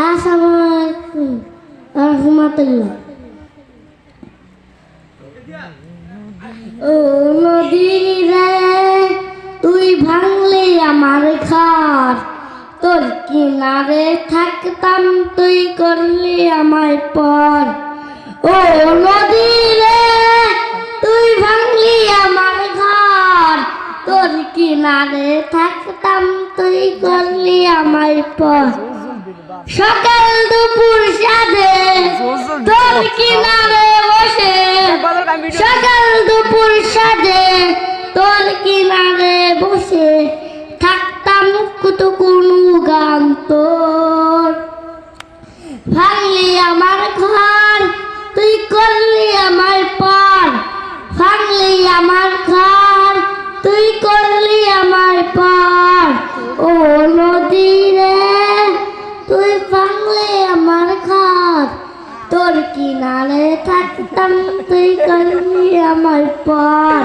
আসসালামাইকুম রহমতুল্লাহ। ও নদী তুই ভাঙলি আমার ঘর। তোর কিনারে থাকতাম তুই করলি আমায় পর। ও নদী রে তুই ভাঙলি আমার ঘর। তোর কিনারে থাকতাম তুই করলি আমায় পর। সকাল দুপুর সাধে তোর কিনারে বসে। সকাল দুপুর সাধে তোর কিনারে বসে। থাকতাম কত কোনো গান তোর। ভাঙলি আমার ঘর তুই করলি আমার পর। ভাঙলি আমার ঘর তুই করলি কিনারে থাকতাম তুই করলি আমার পর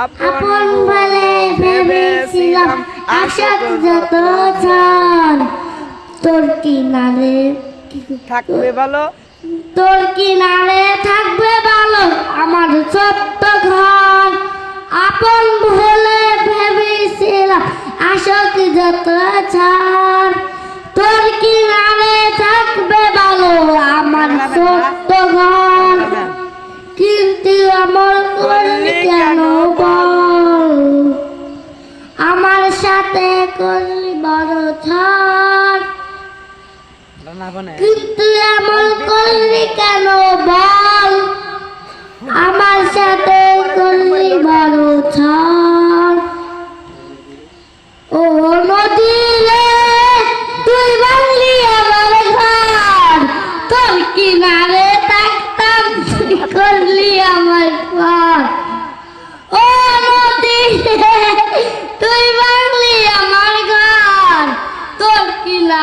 আপন বলে ভেবেছিলাম আশাত যত ঝড় তোর কিনারে থাকবে ভালো? তোর কিনারে থাকবে ভালো. আমার ছোট্ট ঘর আপন করলি বড় ছাড় কিন্তু এমন করলি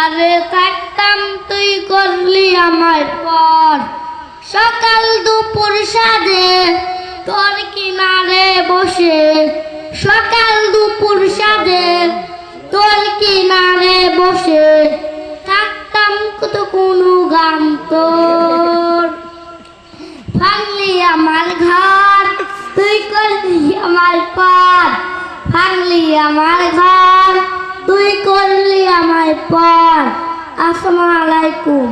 কিনারে থাকতাম তুই করলি আমার পর। সকাল দুপুর সাজে তোর কিনারে বসে। সকাল দুপুর সাজে তোর কিনারে বসে। থাকতাম কত কোনো গান তোর। ভাঙলি আমার ঘর, তুই করলি আমার পর। ভাঙলি আমার ঘর, তুই করলি আমার পর। আসসালামু আলাইকুম।